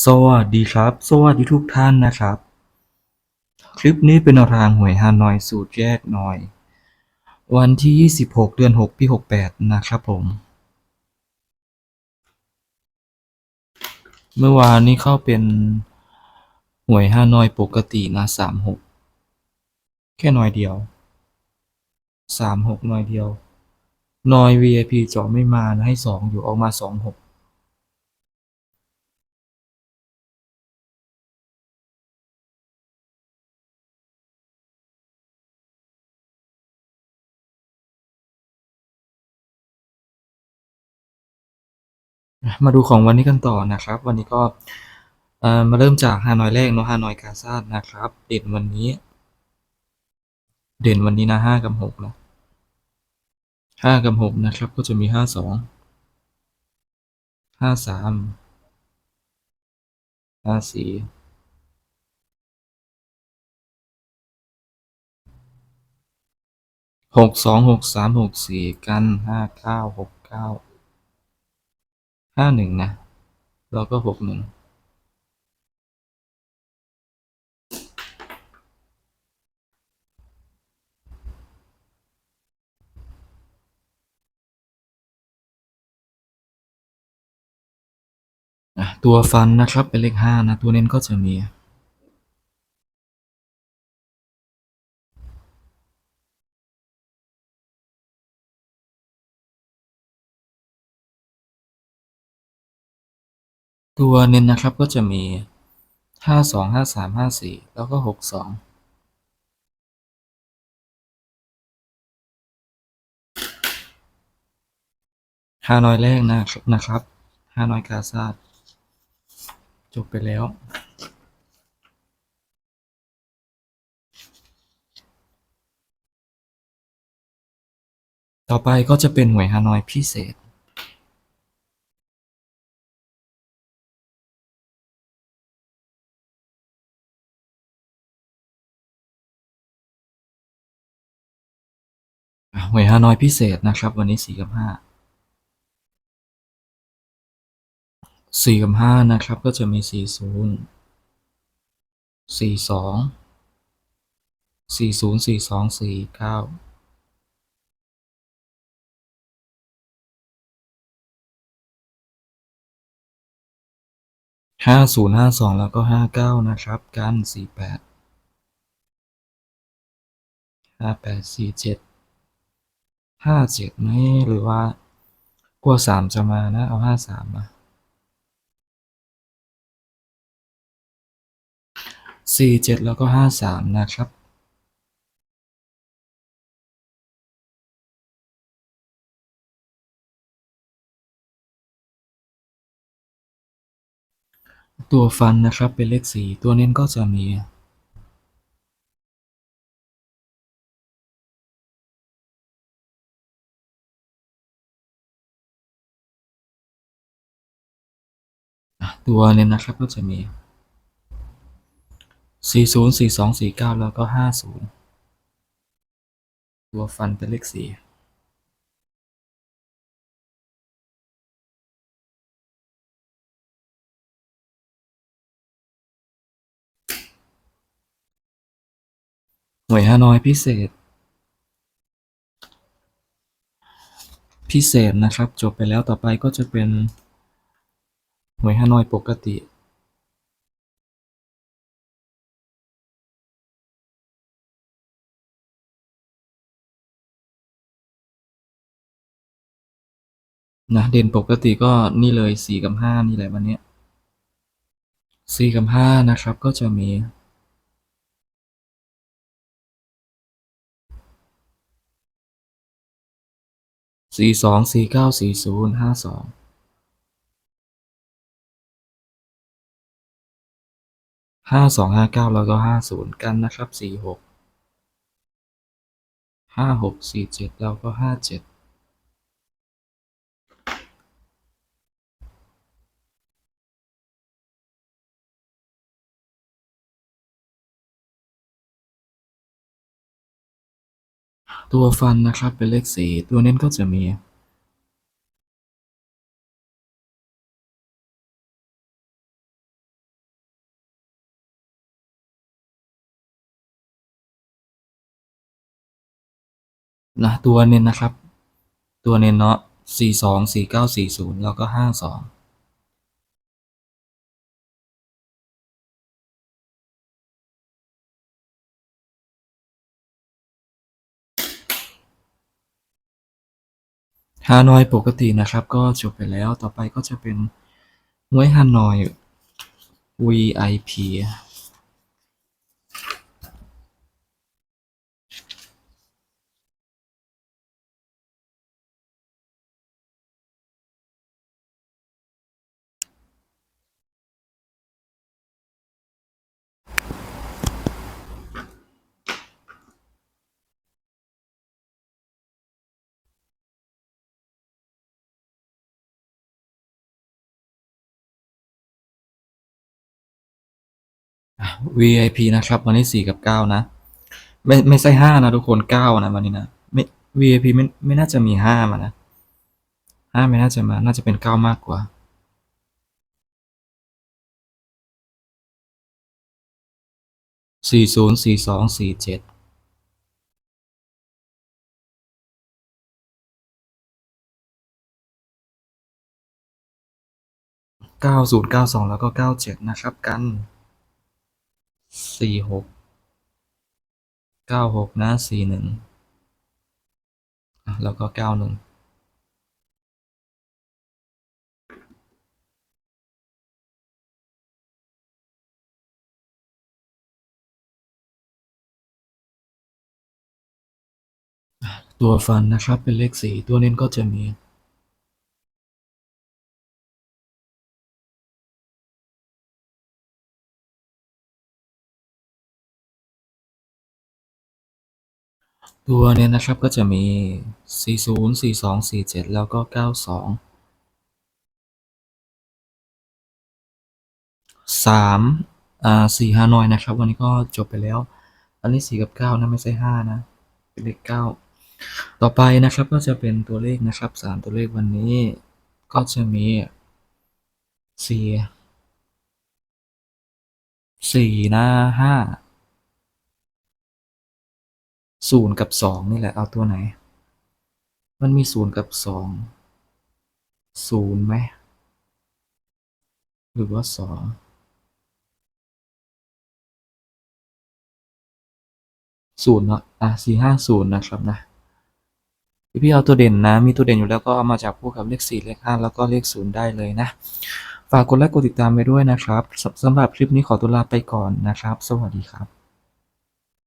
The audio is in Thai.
สวัสดีครับ สวัสดีทุกท่านนะครับ คลิปนี้เป็นแนวทางหวยฮานอยสูตรแยกหน่อย วันที่ 26 เดือน 6 ปี 68 นะครับผม เมื่อวานนี้เข้าเป็นหวยฮานอยปกตินะ 36 แค่หน่อยเดียว 36 หน่อยเดียวหน่อย VIP จาะไม่มานะให้ 2 อยู่ออกมา 26 มาดูของวันนี้กันต่อนะครับ วันนี้ก็มาเริ่มจากฮานอยแรกเนาะฮานอยกาซาดนะครับ เด่นวันนี้ เด่นวันนี้นะห้ากับหกนะห้ากับหกนะครับ ก็จะมีห้าสองห้าสามห้าสี่หกสองหกสามหกสี่กันห้าเก้าหกเก้า ห้าหนึ่งนะ แล้วก็หกหนึ่งอะตัวฟันนะครับเป็นเลขห้านะ ตัวเน้นก็จะมี ตัวเน้นนะครับก็จะมีห้าสองห้าสามห้าสี่แล้วก็หกสองฮานอยแรกนะครับนะครับฮานอยกาซาดจบไปแล้ว ต่อไปก็จะเป็นหวยฮานอยพิเศษ หวยฮานอยพิเศษนะครับ วันนี้สี่กับห้าสี่กับห้านะครับ ก็จะมีสี่ศูนย์สี่สองสี่ศูนย์สี่สองสี่เก้าห้าศูนย์ห้าสองแล้วก็ห้าเก้านะครับ กันสี่แปดห้าแปดสี่เจ็ด ห้าเจ็ดไหมหรือว่ากลัวสามจะมานะ เอาห้าสามมาสี่เจ็ดแล้วก็ห้าสามนะครับ ตัวฟันนะครับเป็นเลขสี่ตัวเน้นก็จะมี ตัวเน้นนะครับก็จะมี 40 42 49 แล้วก็ 50 ตัวฟันเป็นเลขสี่หน่วยฮานอยพิเศษ พิเศษนะครับ จบไปแล้วต่อไปก็จะเป็น หน่วยฮานอยปกตินะเด่นปกติก็นี่เลยสี่กับห้านี่แหละวันนี้สี่กับห้านะครับก็จะมีสี่สองสี่เก้าสี่ศูนย์ห้าสอง ห้าสองห้าเก้าแล้วก็ห้าศูนย์กันนะครับสี่หกห้าหกสี่เจ็ดแล้วก็ห้าเจ็ดตัวฟันนะครับเป็นเลขสี่ตัวเน้นก็จะมี นะตัวเน้นนะครับ ตัวเน้นเนาะสี่สองสี่เก้าสี่ศูนย์แล้วก็ห้าสองฮานอยปกตินะครับ ก็จบไปแล้วต่อไปก็จะเป็นหวยฮานอย VIP VIP นะครับ วันนี้สี่กับเก้านะ ไม่ไม่ใช่ห้านะทุกคนเก้านะวันนี้นะไม่ VIP ไม่ไม่น่าจะมีห้ามานะห้าไม่น่าจะมา น่าจะเป็นเก้ามากกว่าสี่ศูนย์สี่สองสี่เจ็ดเก้าศูนย์เก้าสองแล้วก็เก้าเจ็ดนะครับกัน สี่หกเก้าหกนะสี่หนึ่งแล้วก็เก้าหนึ่งตัวฟันนะครับเป็นเลขสี่ตัวเน้นก็จะมี ตัวเนี้ยนะครับก็จะมี 40 42 47 แล้วก็ 92 3อ่า4ฮานอยนะครับ วันนี้ก็จบไปแล้ว อันนี้ 4 กับ 9 นะ ไม่ใช่ 5 นะ เป็นเลข 9 ต่อไปนะครับก็จะเป็นตัวเลขนะครับ 3 ตัวเลขวันนี้ก็จะมี 4 4นะ5 ศูนย์กับสองนี่แหละ เอาตัวไหน มันมีศูนย์กับสองศูนย์ไหม หรือว่าสองศูนย์เนาะอะสี่ห้าศูนย์นะครับนะพี่เอาตัวเด่นนะ มีตัวเด่นอยู่แล้วก็เอามาจากพวกกับเลขสี่เลขห้าแล้วก็เลขศูนย์ได้เลยนะ ฝากกดไลค์กดติดตามไปด้วยนะครับสำสำหรับคลิปนี้ขอตัวลาไปก่อนนะครับ สวัสดีครับ